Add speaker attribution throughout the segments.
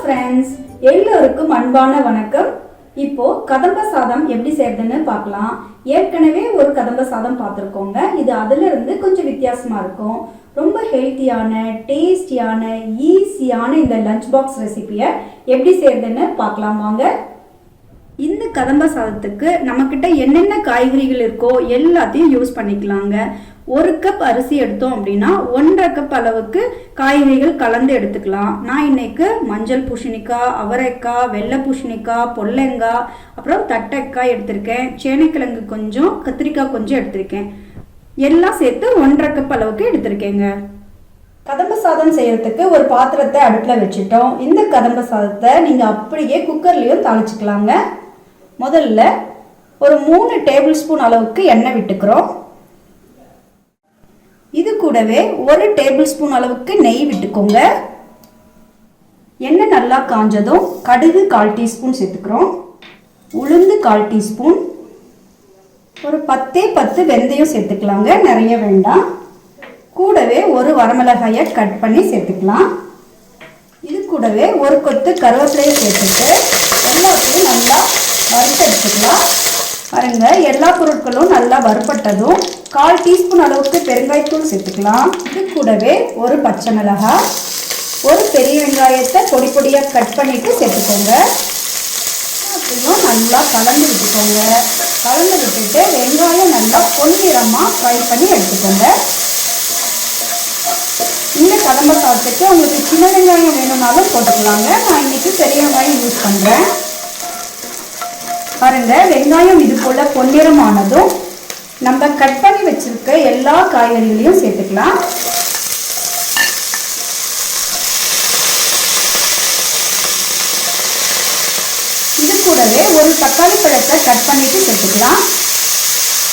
Speaker 1: Friends எல்லோருக்கும் அன்பான வணக்கம். இப்போ கதம்ப சாதம் எப்படி செய்யறதுன்னு பார்க்கலாம். ஏற்கனவே ஒரு கதம்ப சாதம் பார்த்துருக்கோங்க. இது அதுல இருந்து கொஞ்சம் வித்தியாசமா இருக்கும். ரொம்ப ஹெல்த்தியான டேஸ்டியான ஈஸியான இந்த லஞ்ச் பாக்ஸ் ரெசிபியை எப்படி செய்யறதுன்னு பார்க்கலாம் வாங்க. இந்த கதம்ப சாதத்துக்கு நம்மக்கிட்ட என்னென்ன காய்கறிகள் இருக்கோ எல்லாத்தையும் யூஸ் பண்ணிக்கலாங்க. ஒரு கப் அரிசி எடுத்தோம் அப்படின்னா ஒன்றரை கப் அளவுக்கு காய்கறிகள் கலந்து எடுத்துக்கலாம். நான் இன்னைக்கு மஞ்சள் பூசணிக்காய் அவரைக்காய் வெள்ளை பூசணிக்காய் பொல்லங்காய் அப்புறம் தட்டைக்காய் எடுத்திருக்கேன். சேனைக்கிழங்கு கொஞ்சம் கத்திரிக்காய் கொஞ்சம் எடுத்திருக்கேன். எல்லாம் சேர்த்து ஒன்றரை கப் அளவுக்கு எடுத்திருக்கேங்க. கதம்ப சாதம் செய்யறதுக்கு ஒரு பாத்திரத்தை அடுப்பில் வச்சுட்டோம். இந்த கதம்ப சாதத்தை நீங்கள் அப்படியே குக்கர்லேயும் தாளிச்சுக்கலாங்க. முதல்ல ஒரு மூணு டேபிள் ஸ்பூன் அளவுக்கு எண்ணெய் விட்டுக்கிறோம். இது கூடவே ஒரு டேபிள் ஸ்பூன் அளவுக்கு நெய் விட்டுக்கோங்க. எண்ணெய் நல்லா காஞ்சதும் கடுகு கால் டீஸ்பூன் சேர்த்துக்கிறோம். உளுந்து கால் டீஸ்பூன். ஒரு பத்தே பத்து வெந்தயம் சேர்த்துக்கலாங்க நிறைய வேண்டாம். கூடவே ஒரு வரமிளகாயை கட் பண்ணி சேர்த்துக்கலாம். இது கூடவே ஒரு கொத்து கருவேப்பிலையை சேர்த்துட்டு எல்லாத்தையும் நல்லா வறுத்தெடுத்துக்கலாம் பாருங்கள் எல்லா பொருட்களும் நல்லா வறுப்பட்டதும் கால் டீஸ்பூன் அளவுக்கு பெருங்காயத்தூள் சேர்த்துக்கலாம். இது கூடவே ஒரு பச்சை மிளகாய் ஒரு பெரிய வெங்காயத்தை பொடி பொடியாக கட் பண்ணிவிட்டு சேர்த்துக்கோங்க. எல்லாத்தையும் நல்லா கலந்து விட்டுக்கோங்க. கலந்து விட்டுட்டு வெங்காயம் நல்லா பொன்னிறமாக ஃப்ரை பண்ணி எடுத்துக்கோங்க. இந்த கடம்ப சாதத்துக்கு உங்களுக்கு சின்ன வெங்காயம் வேணும்னாலும் போட்டுக்கலாங்க. நான் இன்னைக்கு பெரிய வெங்காயம் யூஸ் பண்ணுறேன் பாருங்க வெங்காயம் இது போல் பொன்னிறமானதும் நம்ம கட் பண்ணி வச்சிருக்க எல்லா காய்கறிகளையும் சேர்த்துக்கலாம். இது கூடவே ஒரு தக்காளி பழத்தை கட் பண்ணிட்டு சேர்த்துக்கலாம்.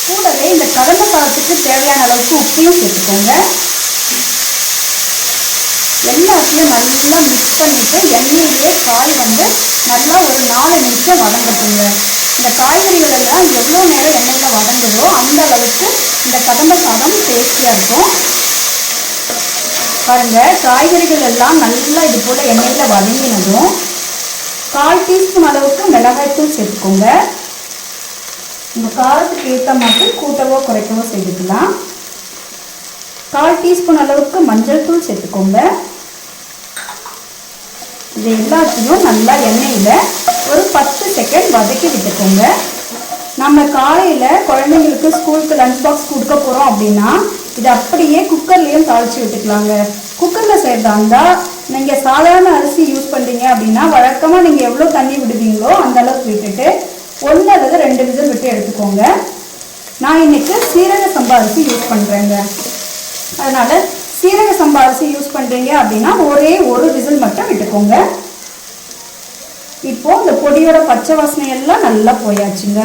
Speaker 1: கூடவே இந்த கடந்த பழத்துக்கு தேவையான அளவுக்கு உப்பையும் சேர்த்துக்கோங்க. எல்லாத்தையும் நல்லா மிக்ஸ் பண்ணிட்டு எண்ணெயிலேயே காய் வந்து நல்லா ஒரு நாலு நிமிஷம் வதங்கட்டுங்க. இந்த காய்கறிகள் எல்லாம் எவ்வளோ நேரம் எண்ணெயில் வதங்குதோ அந்த அளவுக்கு இந்த கதம்ப சாதம் டேஸ்டியாக இருக்கும். பாருங்கள் காய்கறிகள் எல்லாம் நல்லா இது போல் எண்ணெயில் வதங்கினதும் கால் டீஸ்பூன் அளவுக்கு மிளகாய்த்தூள் சேர்த்துக்கோங்க. உங்கள் காரத்துக்கு ஏற்ற மாதிரி கூட்டவோ குறைக்கவோ செய்துக்கலாம் கால் டீஸ்பூன் அளவுக்கு மஞ்சள் தூள் சேர்த்துக்கோங்க. இது எல்லாத்தையும் நல்லா எண்ணெயில் வதக்கி விட்டுக்கோங்க. நம்ம காலையில் குழந்தைங்களுக்கு ஸ்கூலுக்கு லஞ்ச் பாக்ஸ் கொடுக்க போகிறோம் அப்படின்னா இது அப்படியே குக்கர்லேயும் தாளித்து விட்டுக்கலாங்க. குக்கரில் செய்கிறதா இருந்தால் நீங்கள் சாதாரண அரிசி யூஸ் பண்ணுறீங்க அப்படின்னா வழக்கமாக நீங்கள் எவ்வளோ தண்ணி விடுவீங்களோ அந்த அளவுக்கு விட்டுட்டு ஒன்று அல்லது ரெண்டு விதம் விட்டு எடுத்துக்கோங்க. நான் இன்றைக்கி சீரக சம்பா அரிசி யூஸ் பண்ணுறேங்க அதனால் சீரக சம்பா அரிசி யூஸ் பண்ணுறீங்க அப்படின்னா ஒரே ஒரு விசில் மட்டும் விட்டுக்கோங்க. இப்போ இந்த பொடியோட பச்சை வாசனை எல்லாம் நல்லா போயாச்சுங்க.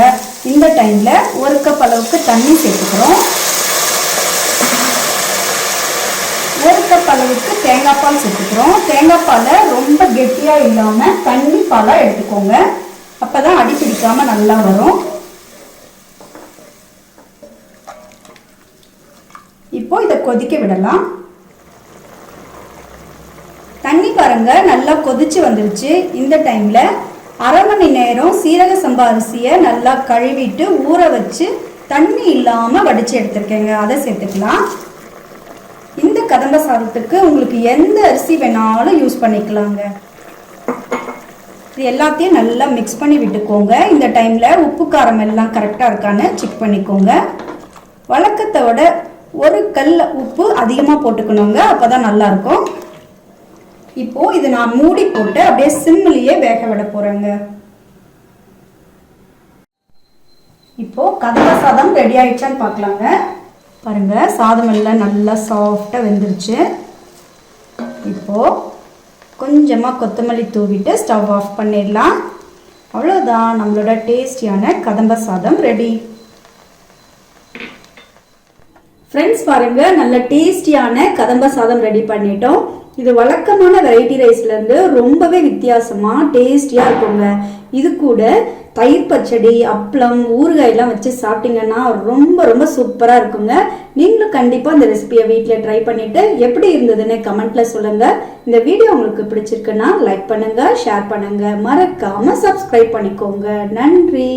Speaker 1: இந்த டைமில் ஒரு கப் அளவுக்கு தண்ணி சேர்த்துக்கிறோம். ஒரு கப் அளவுக்கு தேங்காய் பால் சேர்த்துக்கிறோம். தேங்காய் பாலை ரொம்ப கெட்டியாக இல்லாமல் தண்ணி பாலாக எடுத்துக்கோங்க. அப்போ தான் அடி பிடிக்காமல் நல்லா வரும். இப்போ இதை கொதிக்க விடலாம். பாருங்க நல்லா கொதிச்சு வந்துருச்சு. இந்த டைம்ல அரை மணி நேரம் சீரக சம்பா அரிசியை நல்லா கழுவிட்டு ஊற வச்சு தண்ணி இல்லாம வடிச்சு எடுத்திருக்கேங்க. அதை சேர்த்துக்கலாம். இந்த கதம்ப சாதத்துக்கு உங்களுக்கு எந்த அரிசி வேணாலும் யூஸ் பண்ணிக்கலாங்க. இது எல்லாத்தையும் நல்லா மிக்ஸ் பண்ணி விட்டுக்கோங்க. இந்த டைமில் உப்பு காரம் எல்லாம் கரெக்டாக இருக்கான்னு செக் பண்ணிக்கோங்க. வழக்கத்தை விட ஒரு கல் உப்பு அதிகமாக போட்டுக்கணுங்க. அப்போ தான் நல்லாயிருக்கும் இப்போது இதை நான் மூடி போட்டு அப்படியே சிம்மிலேயே வேக விட போகிறேங்க இப்போது கதம்ப சாதம் ரெடி ஆயிடுச்சான்னு பார்க்கலாங்க. பாருங்க சாதம் எல்லாம் நல்லா சாஃப்டாக வெந்துருச்சு. இப்போது கொஞ்சமாக கொத்தமல்லி தூவிட்டு ஸ்டவ் ஆஃப் பண்ணிடலாம். அவ்வளோதான் நம்மளோட டேஸ்டியான கதம்ப சாதம் ரெடி ஃப்ரெண்ட்ஸ் பாருங்க நல்ல டேஸ்டியான கதம்ப சாதம் ரெடி பண்ணிட்டோம். இது வழக்கமான வெரைட்டி ரைஸ்லேருந்து ரொம்பவே வித்தியாசமாக டேஸ்டியாக இருக்குங்க. இது கூட தயிர் பச்சடி அப்பளம் ஊறுகாய் எல்லாம் வச்சு சாப்பிட்டீங்கன்னா ரொம்ப ரொம்ப சூப்பராக இருக்குங்க. நீங்களும் கண்டிப்பாக இந்த ரெசிபியை வீட்டில் ட்ரை பண்ணிவிட்டு எப்படி இருந்ததுன்னு கமெண்ட்டில் சொல்லுங்கள் இந்த வீடியோ உங்களுக்கு பிடிச்சிருக்குன்னா லைக் பண்ணுங்கள் ஷேர் பண்ணுங்கள் மறக்காமல் சப்ஸ்கிரைப் பண்ணிக்கோங்க. நன்றி.